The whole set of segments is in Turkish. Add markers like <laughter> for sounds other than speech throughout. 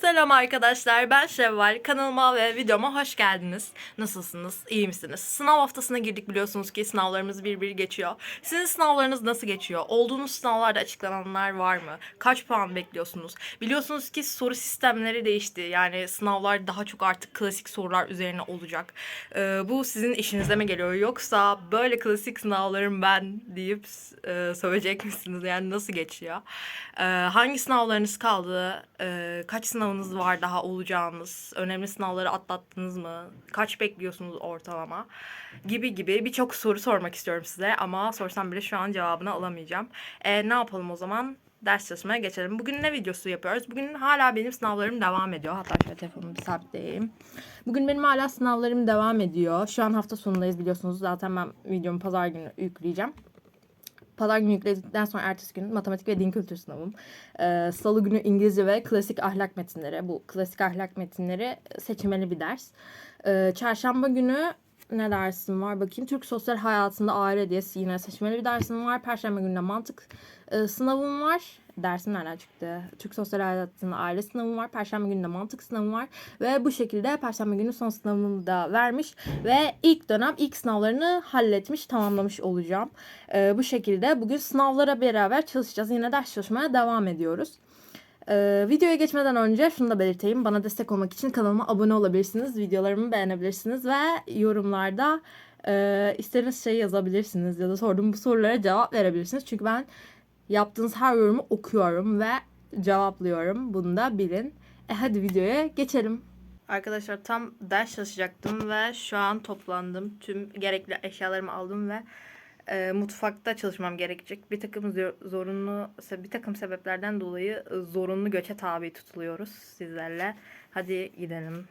Selam arkadaşlar ben Şevval. Kanalıma ve videoma hoş geldiniz. Nasılsınız? İyi misiniz? Sınav haftasına girdik biliyorsunuz ki sınavlarımız bir bir geçiyor. Sizin sınavlarınız nasıl geçiyor? Olduğunuz sınavlarda açıklananlar var mı? Kaç puan bekliyorsunuz? Biliyorsunuz ki soru sistemleri değişti. Yani sınavlar daha çok artık klasik sorular üzerine olacak. Ee, bu sizin işinize mi geliyor? Yoksa böyle klasik sınavlarım ben deyip e, söyleyecek misiniz? Yani nasıl geçiyor? Ee, hangi sınavlarınız kaldı? Ee, kaç sınavınız var daha olacağınız? Önemli sınavları atlattınız mı? Kaç bekliyorsunuz ortalama? Gibi gibi birçok soru sormak istiyorum size ama sorsam bile şu an cevabını alamayacağım. Ee, ne yapalım o zaman? Ders çalışmaya geçelim. Bugün ne videosu yapıyoruz? Bugün hala benim sınavlarım devam ediyor. Hatta şöyle telefonumu bir sabitleyeyim. Bugün benim hala sınavlarım devam ediyor. Şu an hafta sonundayız biliyorsunuz. Zaten ben videomu pazar günü yükleyeceğim. Pazar günü yükledikten sonra ertesi gün matematik ve din kültür sınavım. Ee, Salı günü İngilizce ve klasik ahlak metinleri. Bu klasik ahlak metinleri seçmeli bir ders. Ee, çarşamba günü ne dersim var bakayım. Türk sosyal hayatında aile diye yine seçmeli bir dersim var. Perşembe günü de mantık e, sınavım var. Dersim nereden çıktı? Türk sosyal hayatında aile sınavım var. Perşembe günü de mantık sınavım var. Ve bu şekilde Perşembe günü son sınavımı da vermiş. Ve ilk dönem ilk sınavlarını halletmiş, tamamlamış olacağım. Ee, bu şekilde bugün sınavlara beraber çalışacağız. Yine ders çalışmaya devam ediyoruz. Ee, videoya geçmeden önce şunu da belirteyim. Bana destek olmak için kanalıma abone olabilirsiniz. Videolarımı beğenebilirsiniz ve yorumlarda e, istediğiniz şeyi yazabilirsiniz. Ya da sorduğum bu sorulara cevap verebilirsiniz. Çünkü ben yaptığınız her yorumu okuyorum ve cevaplıyorum. Bunu da bilin. E hadi videoya geçelim. Arkadaşlar tam ders çalışacaktım ve şu an toplandım. Tüm gerekli eşyalarımı aldım ve e, mutfakta çalışmam gerekecek. Bir takım zor- zorunlu bir takım sebeplerden dolayı zorunlu göçe tabi tutuluyoruz sizlerle. Hadi gidelim.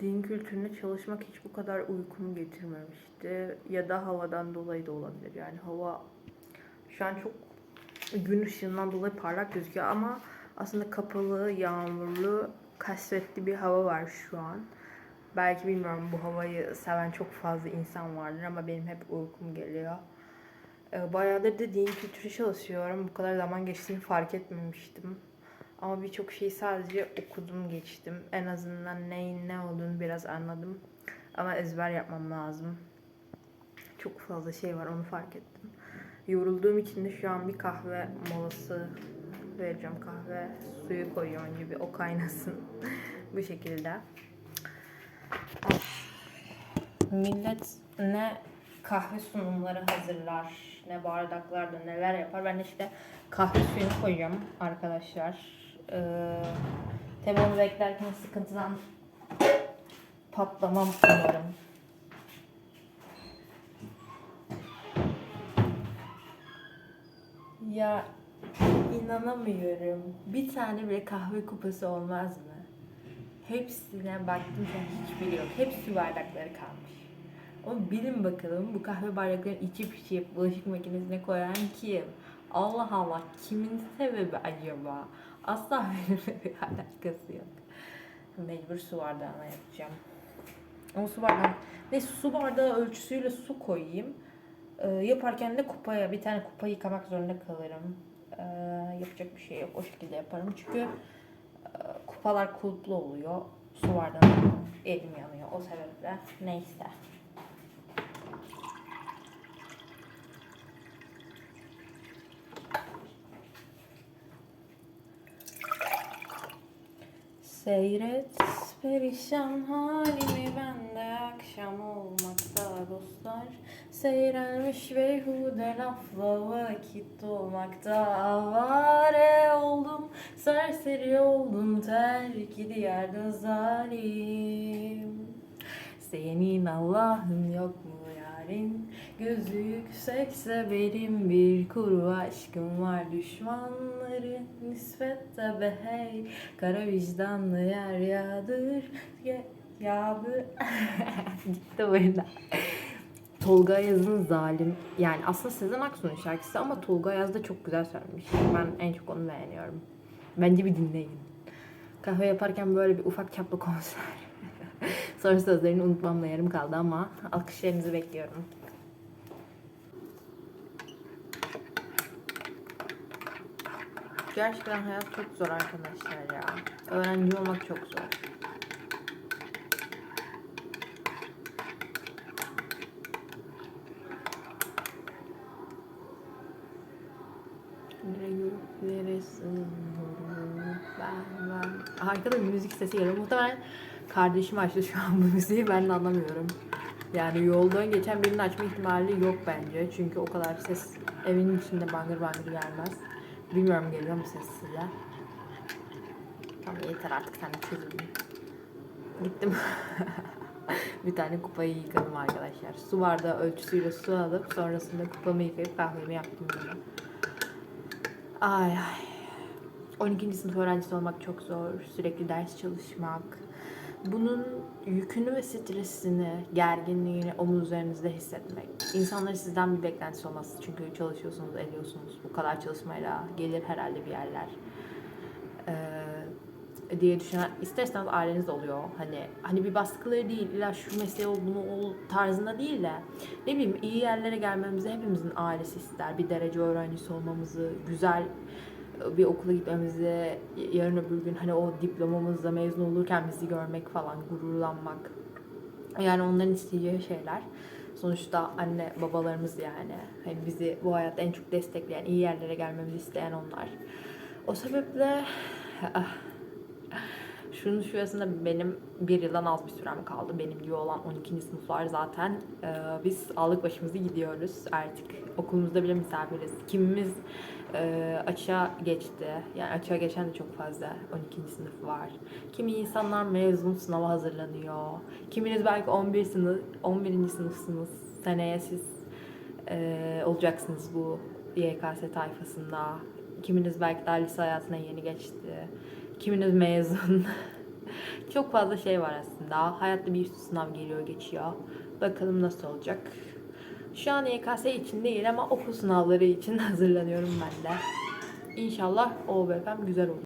Din kültürüne çalışmak hiç bu kadar uykumu getirmemişti. Ya da havadan dolayı da olabilir. Yani hava şu an çok gün ışığından dolayı parlak gözüküyor ama aslında kapalı, yağmurlu, kasvetli bir hava var şu an. Belki bilmiyorum bu havayı seven çok fazla insan vardır ama benim hep uykum geliyor. Ee, Bayağıdır da din kültürü çalışıyorum. Bu kadar zaman geçtiğini fark etmemiştim. Ama birçok şeyi sadece okudum geçtim. En azından neyin ne olduğunu biraz anladım. Ama ezber yapmam lazım. Çok fazla şey var onu fark ettim. Yorulduğum için de şu an bir kahve molası vereceğim. Kahve suyu koyuyorum gibi o kaynasın. <laughs> Bu şekilde. Millet ne kahve sunumları hazırlar, ne bardaklarda neler yapar. Ben işte kahve suyunu koyuyorum arkadaşlar. Ee, tabii onu beklerken sıkıntıdan patlamam umarım. Ya inanamıyorum. Bir tane bile kahve kupası olmaz mı? Hepsine baktım sen hiçbiri yok. Hepsi bardakları kalmış. Ama bilin bakalım bu kahve bardaklarını içip içip bulaşık makinesine koyan kim? Allah Allah kimin sebebi acaba? Asla benimle <laughs> bir alakası yok. Mecbur su bardağına yapacağım. Ama su bardağı... Ne su bardağı ölçüsüyle su koyayım. Ee, yaparken de kupaya bir tane kupa yıkamak zorunda kalırım. Ee, yapacak bir şey yok. O şekilde yaparım. Çünkü e, kupalar kulplu oluyor. Su bardağında elim yanıyor. O sebeple. Neyse. Seyret perişan halimi bende akşam olmakta dostlar. Seyrelmiş beyhude lafla vakit dolmakta Avare oldum, serseri oldum terki diyarda zalim. Senin Allah'ın yok mu yarin Gözü yüksekse benim bir kuru aşkım var Düşmanları nispette be hey Kara vicdanlı yer yağdır ya- Yağdır <laughs> Gitti burada Tolga Ayaz'ın Zalim yani aslında Sezen Aksu'nun şarkısı ama Tolga Ayaz da çok güzel söylemiş. Ben en çok onu beğeniyorum. Bence bir dinleyin. Kahve yaparken böyle bir ufak çaplı konser. <laughs> Sonra sözlerini unutmamla yarım kaldı ama alkışlarınızı bekliyorum. Gerçekten hayat çok zor arkadaşlar ya. Öğrenci olmak çok zor. Arkada bir müzik sesi geliyor. Muhtemelen kardeşim açtı şu an bu müziği ben de anlamıyorum. Yani yoldan geçen birinin açma ihtimali yok bence. Çünkü o kadar ses evin içinde bangır bangır gelmez. Bilmiyorum geliyor mu ses size? Tamam yeter artık sen çözüldün. Gittim. <laughs> bir tane kupayı yıkadım arkadaşlar. Su bardağı ölçüsüyle su alıp sonrasında kupamı yıkayıp kahvemi yaptım. Böyle. Ay ay. 12. sınıf öğrencisi olmak çok zor. Sürekli ders çalışmak. Bunun yükünü ve stresini, gerginliğini omuzlarınızda hissetmek. İnsanların sizden bir beklentisi olması. Çünkü çalışıyorsunuz, ediyorsunuz. Bu kadar çalışmayla gelir herhalde bir yerler. Ee, diye düşünen isterseniz aileniz oluyor. Hani hani bir baskıları değil, illa şu mesleği ol, bunu ol tarzında değil de ne bileyim iyi yerlere gelmemizi hepimizin ailesi ister. Bir derece öğrencisi olmamızı, güzel bir okula gitmemizi, yarın öbür gün hani o diplomamızla mezun olurken bizi görmek falan, gururlanmak. Yani onların isteyeceği şeyler. Sonuçta anne babalarımız yani. Hani bizi bu hayatta en çok destekleyen, iyi yerlere gelmemizi isteyen onlar. O sebeple ah, şunun şurasında benim bir yıldan az bir sürem kaldı. Benim gibi olan 12. sınıflar zaten e, biz aldık başımızı gidiyoruz artık. Okulumuzda bile misafiriz. Kimimiz e, açığa geçti. Yani açığa geçen de çok fazla 12. sınıf var. Kimi insanlar mezun sınava hazırlanıyor. Kiminiz belki 11 sınıf 11. sınıfsınız. Seneye siz e, olacaksınız bu YKS tayfasında. Kiminiz belki daha lise hayatına yeni geçti. Kiminiz mezun. <laughs> Çok fazla şey var aslında. Hayatta bir sürü sınav geliyor geçiyor. Bakalım nasıl olacak. Şu an YKS için değil ama okul sınavları için <laughs> hazırlanıyorum ben de. İnşallah OBP'm güzel olur.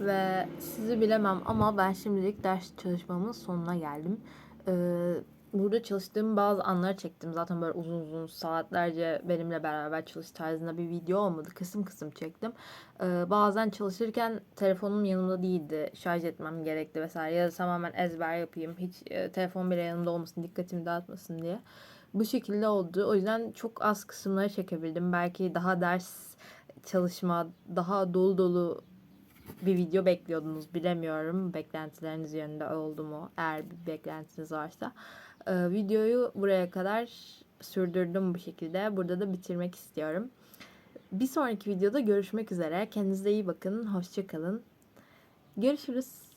Ve sizi bilemem ama ben şimdilik ders çalışmamın sonuna geldim. Ee, burada çalıştığım bazı anları çektim. Zaten böyle uzun uzun saatlerce benimle beraber çalış tarzında bir video olmadı. Kısım kısım çektim. Ee, bazen çalışırken telefonum yanımda değildi. Şarj etmem gerekti vesaire. Ya da tamamen ezber yapayım. Hiç e, telefon bile yanımda olmasın, dikkatimi dağıtmasın diye. Bu şekilde oldu. O yüzden çok az kısımları çekebildim. Belki daha ders çalışma, daha dolu dolu bir video bekliyordunuz bilemiyorum. Beklentileriniz yönünde oldu mu? Eğer bir beklentiniz varsa. Ee, videoyu buraya kadar sürdürdüm bu şekilde. Burada da bitirmek istiyorum. Bir sonraki videoda görüşmek üzere. Kendinize iyi bakın. Hoşçakalın. Görüşürüz.